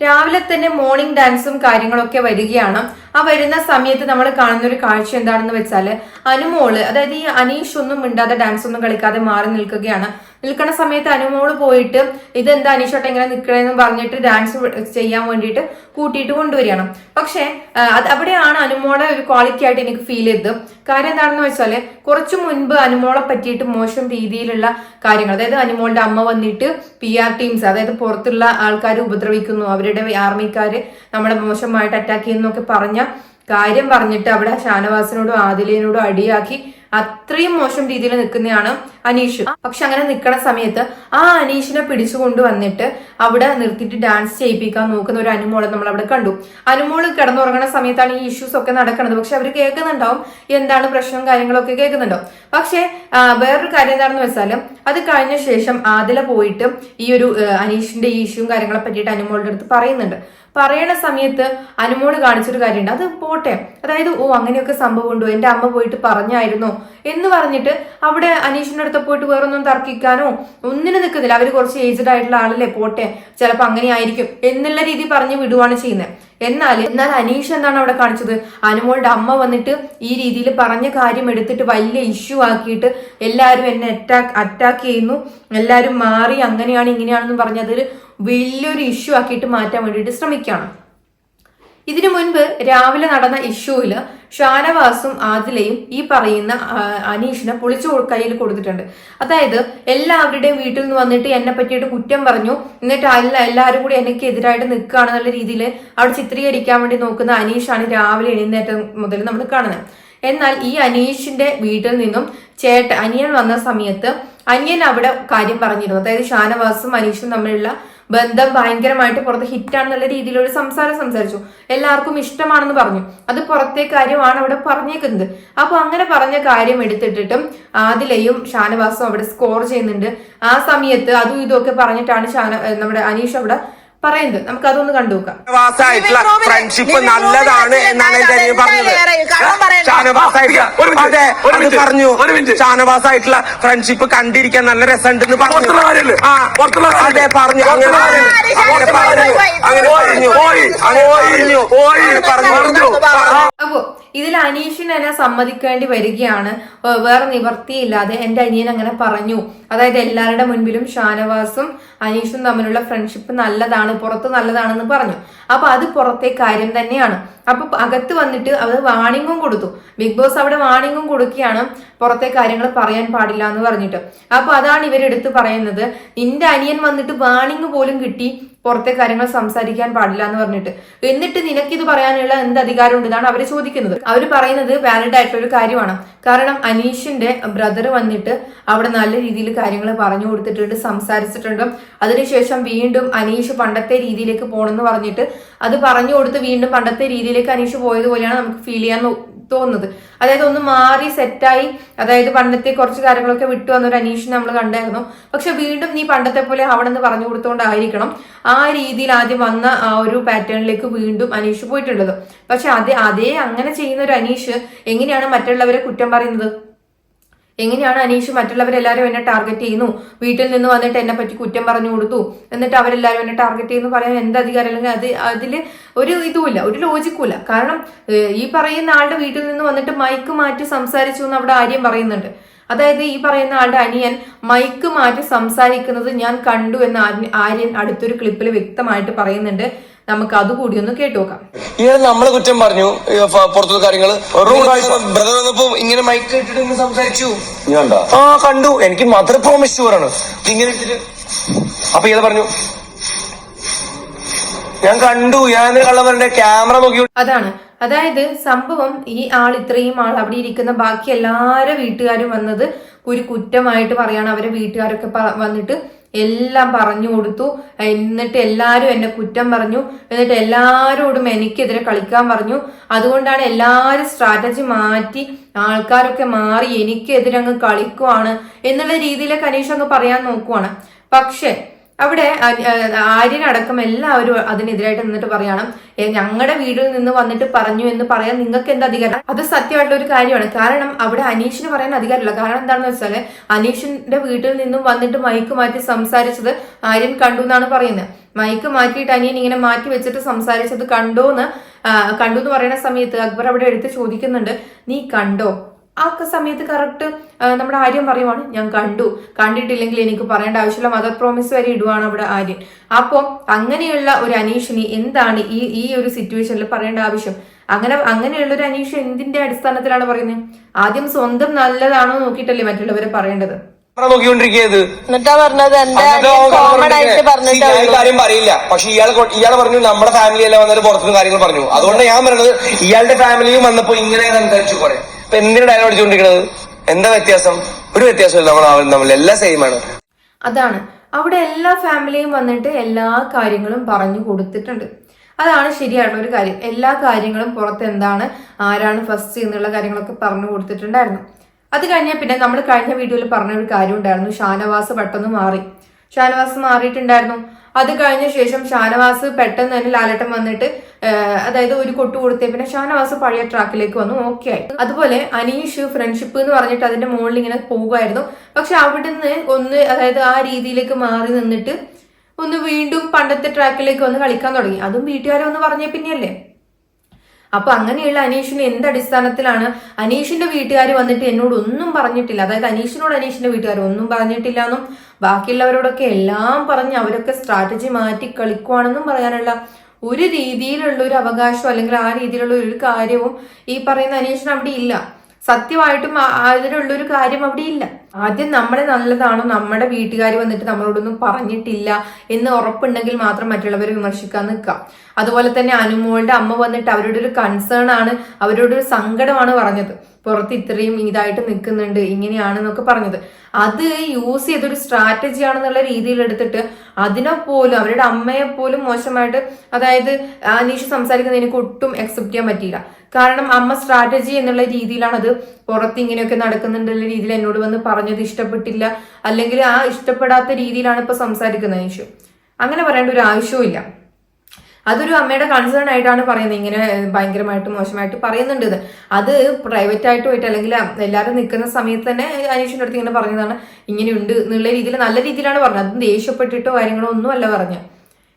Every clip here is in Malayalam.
രാവിലെ തന്നെ മോർണിംഗ് ഡാൻസും കാര്യങ്ങളൊക്കെ വരികയാണ്. ആ വരുന്ന സമയത്ത് നമ്മൾ കാണുന്ന ഒരു കാഴ്ച എന്താണെന്ന് വെച്ചാൽ അനുമോൾ അതായത് ഈ അനീഷ് ഒന്നും മിണ്ടാതെ ഡാൻസ് ഒന്നും കളിക്കാതെ മാറി നിൽക്കുകയാണ്. നിൽക്കുന്ന സമയത്ത് അനുമോൾ പോയിട്ട് ഇതെന്താ അനീഷോട്ട് ഇങ്ങനെ നിൽക്കണമെന്ന് പറഞ്ഞിട്ട് ഡാൻസ് ചെയ്യാൻ വേണ്ടിയിട്ട് കൂട്ടിയിട്ട് കൊണ്ടുവരികയാണ്. പക്ഷെ അത് അവിടെയാണ് അനുമോളെ ഒരു ക്വാളിറ്റി ആയിട്ട് എനിക്ക് ഫീൽ ചെയ്തത്. കാര്യം എന്താണെന്ന് വെച്ചാൽ കുറച്ചു മുൻപ് അനുമോളെ പറ്റിയിട്ട് മോശം രീതിയിലുള്ള കാര്യങ്ങൾ അതായത് അനുമോളുടെ അമ്മ വന്നിട്ട് പി ആർ ടീംസ് അതായത് പുറത്തുള്ള ആൾക്കാർ ഉപദ്രവിക്കുന്നു അവരുടെ ആർമിക്കാര് നമ്മളെ മോശമായിട്ട് അറ്റാക്ക് ചെയ്യുന്നൊക്കെ പറഞ്ഞ കാര്യം പറഞ്ഞിട്ട് അവിടെ ഷാനവാസിനോടും ആദിലിനോടും അടിയാക്കി അത്രയും മോശം രീതിയിൽ നിൽക്കുന്നതാണ് അനീഷ്. പക്ഷെ അങ്ങനെ നിൽക്കുന്ന സമയത്ത് ആ അനീഷിനെ പിടിച്ചു കൊണ്ടുവന്നിട്ട് അവിടെ നിർത്തിയിട്ട് ഡാൻസ് ചെയ്യിപ്പിക്കാൻ നോക്കുന്ന ഒരു അനുമോളെ നമ്മൾ അവിടെ കണ്ടു. അനുമോൾ കിടന്നുറങ്ങുന്ന സമയത്താണ് ഈ ഇഷ്യൂസ് ഒക്കെ നടക്കുന്നത്. പക്ഷെ അവർ കേൾക്കുന്നുണ്ടാവും എന്താണ് പ്രശ്നം കാര്യങ്ങളൊക്കെ കേൾക്കുന്നുണ്ടാവും. പക്ഷെ വേറൊരു കാര്യം എന്താണെന്ന് വെച്ചാൽ അത് കഴിഞ്ഞ ശേഷം ആദില പോയിട്ട് ഈ ഒരു അനീഷിന്റെ ഈ ഇഷ്യൂവും കാര്യങ്ങളെ പറ്റിയിട്ട് അനുമോളുടെ അടുത്ത് പറയുന്നുണ്ട്. പറയണ സമയത്ത് അനുമോട് കാണിച്ചൊരു കാര്യമുണ്ട്. അത് പോട്ടെ. അതായത് ഓ അങ്ങനെയൊക്കെ സംഭവം ഉണ്ടോ? എന്റെ അമ്മ പോയിട്ട് പറഞ്ഞായിരുന്നു? എന്ന് പറഞ്ഞിട്ട് അവിടെ അനീഷിന്റെ അടുത്ത് പോയിട്ട് വേറൊന്നും തർക്കിക്കാനോ ഒന്നിനും നിൽക്കുന്നില്ല. അവർ കുറച്ച് ഏജ്ഡ് ആയിട്ടുള്ള ആളല്ലേ? പോട്ടെ. ചിലപ്പോ അങ്ങനെ ആയിരിക്കും എന്നുള്ള രീതി പറഞ്ഞ് വിടുവാണ് ചെയ്യുന്നത് എന്നാൽ എന്നാൽ അനീഷ് എന്താണ് അവിടെ കാണിച്ചത്? അനുമോളുടെ അമ്മ വന്നിട്ട് ഈ രീതിയിൽ പറഞ്ഞ കാര്യം എടുത്തിട്ട് വലിയ ഇഷ്യൂ ആക്കിയിട്ട് എല്ലാവരും എന്നെ അറ്റാക്ക് അറ്റാക്ക് ചെയ്യുന്നു. എല്ലാവരും മാറി അങ്ങനെയാണ് ഇങ്ങനെയാണെന്ന് പറഞ്ഞതിൽ വലിയൊരു ഇഷ്യൂ ആക്കിയിട്ട് മാറ്റാൻ വേണ്ടിയിട്ട് ശ്രമിക്കുകയാണ്. ഇതിനു മുൻപ് രാവിലെ നടന്ന ഇഷ്യൂവിൽ ഷാനവാസും ആദിലയും ഈ പറയുന്ന അനീഷിനെ പൊളിച്ചു കയ്യിൽ കൊടുത്തിട്ടുണ്ട്. അതായത് എല്ലാവരുടെയും വീട്ടിൽ നിന്ന് വന്നിട്ട് എന്നെ പറ്റിയിട്ട് കുറ്റം പറഞ്ഞു. എന്നിട്ട് അല്ല എല്ലാവരും കൂടി എനിക്ക് എതിരായിട്ട് നിൽക്കുകയാണെന്നുള്ള രീതിയിൽ അവിടെ ചിത്രീകരിക്കാൻ വേണ്ടി നോക്കുന്ന അനീഷാണ് രാവിലെ എഴുന്നേറ്റം മുതൽ നമ്മൾ കാണുന്നത്. എന്നാൽ ഈ അനീഷിന്റെ വീട്ടിൽ നിന്നും ചേട്ട അനിയൻ വന്ന സമയത്ത് അനിയൻ അവിടെ കാര്യം പറഞ്ഞിരുന്നു. അതായത് ഷാനവാസും അനീഷും തമ്മിലുള്ള ബന്ധം ഭയങ്കരമായിട്ട് പുറത്ത് ഹിറ്റാണെന്നുള്ള രീതിയിലൊരു സംസാരം സംസാരിച്ചു. എല്ലാവർക്കും ഇഷ്ടമാണെന്ന് പറഞ്ഞു. അത് പുറത്തെ കാര്യമാണ് അവിടെ പറഞ്ഞേക്കുന്നത്. അപ്പൊ അങ്ങനെ പറഞ്ഞ കാര്യം എടുത്തിട്ടിട്ടും ആദിലയും ഷാനവാസും അവിടെ സ്കോർ ചെയ്യുന്നുണ്ട്. ആ സമയത്ത് അതും ഇതും ഒക്കെ പറഞ്ഞിട്ടാണ് ഷാന നമ്മുടെ അനീഷ് അവിടെ പറയുന്നത്. നമുക്ക് അതൊന്ന് കണ്ടു നോക്കാം ഫ്രണ്ട്ഷിപ്പ് നല്ലതാണ് എന്നാണ് പറഞ്ഞത്. ഷാനവാസായിട്ടുള്ള അതെ അത് പറഞ്ഞു. ഒരു മിനിറ്റ്. ഷാനവാസായിട്ടുള്ള ഫ്രണ്ട്ഷിപ്പ് കണ്ടിരിക്കാൻ നല്ല രസമുണ്ടെന്ന് പറഞ്ഞു. അതെ പറഞ്ഞു. അങ്ങനെ പറഞ്ഞു. അങ്ങനെ പറഞ്ഞു. അങ്ങനെ പോയി, അങ്ങനെ പോയി, പറഞ്ഞു. പോയി, പറഞ്ഞു പറഞ്ഞു. അപ്പോ ഇതിൽ അനീഷിന് എന്നെ സമ്മതിക്കേണ്ടി വരികയാണ്. വേറെ നിവർത്തിയില്ലാതെ എന്റെ അനിയൻ അങ്ങനെ പറഞ്ഞു. അതായത് എല്ലാവരുടെ മുൻപിലും ഷാനവാസും അനീഷും തമ്മിലുള്ള ഫ്രണ്ട്ഷിപ്പ് നല്ലതാണ് പുറത്ത് നല്ലതാണെന്ന് പറഞ്ഞു. അപ്പൊ അത് പുറത്തെ കാര്യം തന്നെയാണ്. അപ്പൊ അകത്ത് വന്നിട്ട് അത് വാണിംഗും കൊടുത്തു. ബിഗ് ബോസ് അവിടെ വാണിംഗും കൊടുക്കുകയാണ്. പുറത്തെ കാര്യങ്ങൾ പറയാൻ പാടില്ല എന്ന് പറഞ്ഞിട്ട്. അപ്പൊ അതാണ് ഇവരെടുത്ത് പറയുന്നത്. നിന്റെ അനിയൻ വന്നിട്ട് വാണിംഗ് പോലും കിട്ടി. പുറത്തെ കാര്യങ്ങൾ സംസാരിക്കാൻ പാടില്ല എന്ന് പറഞ്ഞിട്ട്. എന്നിട്ട് നിനക്ക് ഇത് പറയാനുള്ള എന്ത് അധികാരമുണ്ട് എന്നാണ് അവർ ചോദിക്കുന്നത്. അവർ പറയുന്നത് വാലിഡ് ആയിട്ടുള്ള ഒരു കാര്യമാണ്. കാരണം അനീഷിന്റെ ബ്രദർ വന്നിട്ട് അവിടെ നല്ല രീതിയിൽ കാര്യങ്ങൾ പറഞ്ഞു കൊടുത്തിട്ടുണ്ട് സംസാരിച്ചിട്ടുണ്ട്. അതിനുശേഷം വീണ്ടും അനീഷ് പണ്ടത്തെ രീതിയിലേക്ക് പോകണമെന്ന് പറഞ്ഞിട്ട് അത് പറഞ്ഞു കൊടുത്ത് വീണ്ടും പണ്ടത്തെ രീതിയിലേക്ക് അനീഷ് പോയതുപോലെയാണ് നമുക്ക് ഫീൽ ചെയ്യാൻ തോന്നുന്നത്. അതായത് ഒന്ന് മാറി സെറ്റായി അതായത് പണ്ടത്തെ കുറച്ച് കാര്യങ്ങളൊക്കെ വിട്ടു വന്ന ഒരു അനീഷിനെ നമ്മൾ കണ്ടായിരുന്നു. പക്ഷെ വീണ്ടും നീ പണ്ടത്തെ പോലെ അവിടെ നിന്ന് പറഞ്ഞു കൊടുത്തോണ്ടായിരിക്കണം ആ രീതിയിൽ ആദ്യം വന്ന ആ ഒരു പാറ്റേണിലേക്ക് വീണ്ടും അനീഷ് പോയിട്ടുള്ളത്. പക്ഷെ അതേ അതേ അങ്ങനെ ചെയ്യുന്ന ഒരു അനീഷ് എങ്ങനെയാണ് മറ്റുള്ളവരെ കുറ്റം പറയുന്നത്? എങ്ങനെയാണ് അനീഷ് മറ്റുള്ളവരെല്ലാവരും എന്നെ ടാർഗറ്റ് ചെയ്യുന്നു? വീട്ടിൽ നിന്ന് വന്നിട്ട് എന്നെ പറ്റി കുറ്റം പറഞ്ഞു കൊടുത്തു. എന്നിട്ട് അവരെല്ലാവരും എന്നെ ടാർഗറ്റ് ചെയ്യുന്നു പറയാൻ എന്ത് അധികാരം? അല്ലെങ്കിൽ അത് അതിൽ ഒരു ഇതുമില്ല ഒരു ലോജിക്കുമില്ല കാരണം ഈ പറയുന്ന ആളുടെ വീട്ടിൽ നിന്ന് വന്നിട്ട് മൈക്ക് മാറ്റി സംസാരിച്ചു എന്ന് അവിടെ ആര്യം പറയുന്നുണ്ട്. അതായത് ഈ പറയുന്ന ആളുടെ അനിയൻ മൈക്ക് മാറ്റി സംസാരിക്കുന്നത് ഞാൻ കണ്ടു എന്ന് ആര്യൻ അടുത്തൊരു ക്ലിപ്പിൽ വ്യക്തമായിട്ട് പറയുന്നുണ്ട്. നമുക്ക് അതുകൂടി ഒന്ന് കേട്ടോക്കാം. ഇങ്ങനെ നമ്മളെ കുറ്റം പറഞ്ഞു. പുറത്തു കാര്യങ്ങൾ ബ്രദർ വന്നപ്പോ ഇങ്ങനെ മൈക്ക് ഇട്ടിട്ട് ഇങ്ങനെ സംസാരിച്ചു. ആ കണ്ടു. എനിക്ക് മദർ പ്രോമിസ് ഷുവറാണ് ഇങ്ങനെ ഇട്ടിട്ട്. അപ്പൊ ഇയാൾ പറഞ്ഞു ഞാൻ കണ്ടു. ഞാൻ കള്ളവരുടെ ക്യാമറ നോക്കി അതാണ്. അതായത് സംഭവം ഈ ആൾ ഇത്രയും ആൾ അവിടെ ഇരിക്കുന്ന ബാക്കി എല്ലാവരും വീട്ടുകാരും വന്നത് ഒരു കുറ്റമായിട്ട് പറയാണ്. അവരെ വീട്ടുകാരൊക്കെ വന്നിട്ട് എല്ലാം പറഞ്ഞു കൊടുത്തു. എന്നിട്ട് എല്ലാവരും എന്നെ കുറ്റം പറഞ്ഞു. എന്നിട്ട് എല്ലാവരോടും എനിക്കെതിരെ കളിക്കാൻ പറഞ്ഞു. അതുകൊണ്ടാണ് എല്ലാവരും സ്ട്രാറ്റജി മാറ്റി ആൾക്കാരൊക്കെ മാറി എനിക്കെതിരെ അങ്ങ് കളിക്കുവാണ് എന്നുള്ള രീതിയിലൊക്കെ അനീഷ് അങ്ങ് പറയാൻ നോക്കുവാണ്. പക്ഷേ അവിടെ ആര്യനടക്കം എല്ലാവരും അതിനെതിരായിട്ട് നിന്നിട്ട് പറയണം ഞങ്ങളുടെ വീട്ടിൽ നിന്ന് വന്നിട്ട് പറഞ്ഞു എന്ന് പറയാൻ നിങ്ങൾക്ക് എന്ത് അധികാരം? അത് സത്യമായിട്ടുള്ള ഒരു കാര്യമാണ്. കാരണം അവിടെ അനീഷിന് പറയാൻ അധികാരമില്ല. കാരണം എന്താണെന്ന് വെച്ചാൽ അനീഷിന്റെ വീട്ടിൽ നിന്നും വന്നിട്ട് മൈക്ക് മാറ്റി സംസാരിച്ചത് ആര്യൻ കണ്ടു എന്നാണ് പറയുന്നത്. മൈക്ക് മാറ്റിയിട്ട് അനിയൻ ഇങ്ങനെ മാറ്റി വെച്ചിട്ട് സംസാരിച്ചത് കണ്ടോന്ന് കണ്ടു എന്ന് പറയുന്ന സമയത്ത് അക്ബർ അവിടെ എടുത്ത് ചോദിക്കുന്നുണ്ട് നീ കണ്ടോ? ആ സമയത്ത് കറക്റ്റ് നമ്മുടെ ആര്യൻ പറയുവാണ് ഞാൻ കണ്ടു. കണ്ടിട്ടില്ലെങ്കിൽ എനിക്ക് പറയേണ്ട ആവശ്യമില്ല. മദർ പ്രോമിസ് വരെ ഇടുവാണ് അവിടെ ആര്യൻ. അപ്പോൾ അങ്ങനെയുള്ള ഒരു അനീഷിനി എന്താണ് ഈ ഈ ഒരു സിറ്റുവേഷനിൽ പറയേണ്ട ആവശ്യം? അങ്ങനെ അങ്ങനെയുള്ള ഒരു അനീഷ് എന്തിന്റെ അടിസ്ഥാനത്തിലാണ് പറയുന്നത്? ആദ്യം സ്വന്തം നല്ലതാണോ നോക്കിയിട്ടല്ലേ മറ്റുള്ളവരെ പറയേണ്ടത്? കാര്യം പറയില്ല. പക്ഷെ ഇയാൾ ഇയാൾ പറഞ്ഞു നമ്മുടെ ഫാമിലി എല്ലാം വന്നിട്ട് പുറത്തുനിന്ന് കാര്യങ്ങൾ പറഞ്ഞു. അതുകൊണ്ട് ഞാൻ പറഞ്ഞത് ഇയാളുടെ ഫാമിലിയും വന്നപ്പോ ഇങ്ങനെ സംസാരിച്ചു കുറെ ഇപ്പൊ എന്തിനു ഡയലോഗ് അടിച്ചുകൊണ്ടിരിക്കുന്നത് എന്താ വ്യത്യാസം? ഒരു വ്യത്യാസമില്ല നമ്മൾ തമ്മിൽ എല്ലാം സെയിം ആണ്. അതാണ്. അവിടെ എല്ലാ ഫാമിലിയും വന്നിട്ട് എല്ലാ കാര്യങ്ങളും പറഞ്ഞു കൊടുത്തിട്ടുണ്ട്. അതാണ് ശരിയായിട്ടുള്ള ഒരു കാര്യം. എല്ലാ കാര്യങ്ങളും പുറത്ത് എന്താണ് ആരാണ് ഫസ്റ്റ് എന്നുള്ള കാര്യങ്ങളൊക്കെ പറഞ്ഞു കൊടുത്തിട്ടുണ്ടായിരുന്നു. അത് കഴിഞ്ഞാൽ പിന്നെ നമ്മൾ കഴിഞ്ഞ വീഡിയോയിൽ പറഞ്ഞ ഒരു കാര്യം ഉണ്ടായിരുന്നു. ഷാനവാസ് പെട്ടെന്ന് മാറി. ഷാനവാസ് മാറിയിട്ടുണ്ടായിരുന്നു. അത് കഴിഞ്ഞ ശേഷം ഷാനവാസ് പെട്ടെന്ന് തന്നെ ലാലട്ടൻ വന്നിട്ട് അതായത് ഒരു കൊട്ടു കൊടുത്തേ. പിന്നെ ഷാനവാസ് പഴയ ട്രാക്കിലേക്ക് വന്നു. ഓക്കെ ആയി. അതുപോലെ അനീഷ് ഫ്രണ്ട്ഷിപ്പ് എന്ന് പറഞ്ഞിട്ട് അതിന്റെ മുകളിൽ ഇങ്ങനെ പോകുമായിരുന്നു. പക്ഷെ അവിടുന്ന് ഒന്ന് അതായത് ആ രീതിയിലേക്ക് മാറി നിന്നിട്ട് ഒന്ന് വീണ്ടും പണ്ടത്തെ ട്രാക്കിലേക്ക് വന്ന് കളിക്കാൻ തുടങ്ങി. അതും വീട്ടുകാരെ ഒന്ന് പറഞ്ഞ പിന്നെയല്ലേ? അപ്പൊ അങ്ങനെയുള്ള അനീഷിന് എന്ത് അടിസ്ഥാനത്തിലാണ് അനീഷിന്റെ വീട്ടുകാർ വന്നിട്ട് എന്നോട് ഒന്നും പറഞ്ഞിട്ടില്ല. അതായത് അനീഷിനോട് അനീഷിന്റെ വീട്ടുകാർ ഒന്നും പറഞ്ഞിട്ടില്ല എന്നും ബാക്കിയുള്ളവരോടൊക്കെ എല്ലാം പറഞ്ഞ് അവരൊക്കെ സ്ട്രാറ്റജി മാറ്റി കളിക്കുവാണെന്നും പറയാനുള്ള ഒരു രീതിയിലുള്ള ഒരു അവകാശം അല്ലെങ്കിൽ ആ രീതിയിലുള്ള ഒരു കാര്യവും ഈ പറയുന്ന അനീഷിന് അവിടെ ഇല്ല. സത്യമായിട്ടും അതിനുള്ളൊരു കാര്യം അവിടെ ഇല്ല ആദ്യം നമ്മളെ നല്ലതാണോ? നമ്മുടെ വീട്ടുകാർ വന്നിട്ട് നമ്മളോടൊന്നും പറഞ്ഞിട്ടില്ല എന്ന് ഉറപ്പുണ്ടെങ്കിൽ മാത്രം മറ്റുള്ളവരെ വിമർശിക്കാൻ നിൽക്കാം അതുപോലെ തന്നെ അനുമോളുടെ അമ്മ വന്നിട്ട് അവരുടെ ഒരു കൺസേൺ ആണ് അവരുടെ ഒരു സങ്കടമാണ് പറഞ്ഞത്. പുറത്ത് ഇത്രയും ഇതായിട്ട് നിൽക്കുന്നുണ്ട് ഇങ്ങനെയാണെന്നൊക്കെ പറഞ്ഞത്. അത് യൂസ് ചെയ്തൊരു സ്ട്രാറ്റജി ആണെന്നുള്ള രീതിയിൽ എടുത്തിട്ട് അതിനെ പോലും അവരുടെ അമ്മയെ പോലും മോശമായിട്ട് അതായത് അനീഷ് സംസാരിക്കുന്നത് എനിക്ക് ഒട്ടും അക്സെപ്റ്റ് ചെയ്യാൻ പറ്റിയില്ല. കാരണം അമ്മ സ്ട്രാറ്റജി എന്നുള്ള രീതിയിലാണ് അത് പുറത്ത് ഇങ്ങനെയൊക്കെ നടക്കുന്നുണ്ടെന്നുള്ള രീതിയിൽ എന്നോട് വന്ന് പറഞ്ഞത് ഇഷ്ടപ്പെട്ടില്ല അല്ലെങ്കിൽ ആ ഇഷ്ടപ്പെടാത്ത രീതിയിലാണ് ഇപ്പൊ സംസാരിക്കുന്നത് അനീഷ്. അങ്ങനെ പറയേണ്ട ഒരു ആവശ്യവും അതൊരു അമ്മയുടെ കൺസേൺ ആയിട്ടാണ് പറയുന്നത്. ഇങ്ങനെ ഭയങ്കരമായിട്ട് മോശമായിട്ട് പറയുന്നുണ്ട് ഇത്. അത് പ്രൈവറ്റ് ആയിട്ട് പോയിട്ട് അല്ലെങ്കിൽ എല്ലാവരും നിൽക്കുന്ന സമയത്ത് തന്നെ അനീഷിന്റെ അടുത്ത് ഇങ്ങനെ പറഞ്ഞതാണ്. ഇങ്ങനെയുണ്ട് എന്നുള്ള രീതിയിൽ നല്ല രീതിയിലാണ് പറഞ്ഞത്. അതും ദേഷ്യപ്പെട്ടിട്ടോ കാര്യങ്ങളോ ഒന്നും അല്ല പറഞ്ഞത്.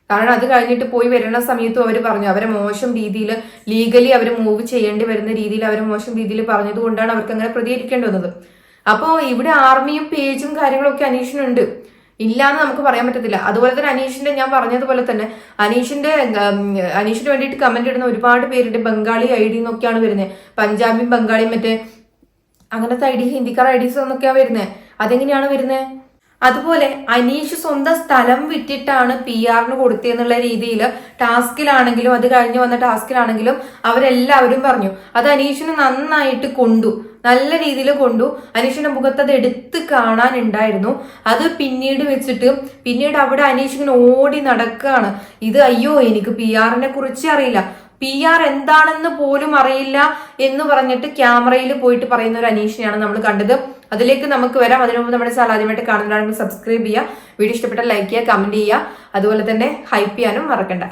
കാരണം അത് കഴിഞ്ഞിട്ട് പോയി വരുന്ന സമയത്തും അവർ പറഞ്ഞു. അവരെ മോശം രീതിയിൽ ലീഗലി അവർ മൂവ് ചെയ്യേണ്ടി വരുന്ന രീതിയിൽ അവർ മോശം രീതിയിൽ പറഞ്ഞത് കൊണ്ടാണ് അവർക്ക് അങ്ങനെ പ്രതികരിക്കേണ്ടി വന്നത്. അപ്പോൾ ഇവിടെ ആർമിയും പേജും കാര്യങ്ങളൊക്കെ അനീഷിനുണ്ട്. ഇല്ലാന്ന് നമുക്ക് പറയാൻ പറ്റത്തില്ല. അതുപോലെ തന്നെ അനീഷിന്റെ ഞാൻ പറഞ്ഞതുപോലെ തന്നെ അനീഷിന്റെ അനീഷിന് വേണ്ടിയിട്ട് കമന്റ് ഇടുന്ന ഒരുപാട് പേരുടെ ബംഗാളി ഐ ഡി എന്നൊക്കെയാണ് വരുന്നത്. പഞ്ചാബിയും ബംഗാളിയും മറ്റേ അങ്ങനത്തെ ഐ ഡി ഹിന്ദിക്കാർ ഐ ഡീസ് എന്നൊക്കെയാണ് വരുന്നത് അതെങ്ങനെയാണ് വരുന്നത് അതുപോലെ അനീഷ് സ്വന്തം സ്ഥലം വിറ്റിട്ടാണ് പി ആറിന് കൊടുത്തതെന്നുള്ള രീതിയിൽ ടാസ്കിലാണെങ്കിലും അത് കഴിഞ്ഞ് വന്ന ടാസ്കിലാണെങ്കിലും അവരെല്ലാവരും പറഞ്ഞു. അത് അനീഷിന് നന്നായിട്ട് കൊണ്ടു. നല്ല രീതിയിൽ കൊണ്ടു അനീഷിന്റെ മുഖത്ത് അത് എടുത്ത് കാണാനുണ്ടായിരുന്നു. അത് പിന്നീട് വെച്ചിട്ട് പിന്നീട് അവിടെ അനീഷ് ഇങ്ങനെ ഓടി നടക്കുകയാണ്. ഇത് അയ്യോ എനിക്ക് പി ആറിനെ കുറിച്ച് അറിയില്ല. പി ആർ എന്താണെന്ന് പോലും അറിയില്ല എന്ന് പറഞ്ഞിട്ട് ക്യാമറയിൽ പോയിട്ട് പറയുന്ന ഒരു അനീഷിനെയാണ് നമ്മൾ കണ്ടത്. അതിലേക്ക് നമുക്ക് വരാം. അതിനു മുമ്പ് നമ്മുടെ ചാനൽ ആദ്യമായിട്ട് കാണുന്നതാണെങ്കിൽ സബ്സ്ക്രൈബ് ചെയ്യുക. വീഡിയോ ഇഷ്ടപ്പെട്ടാൽ ലൈക്ക് ചെയ്യുക കമന്റ് ചെയ്യുക. അതുപോലെ തന്നെ ഹൈപ്പ് ചെയ്യാനും മറക്കണ്ട.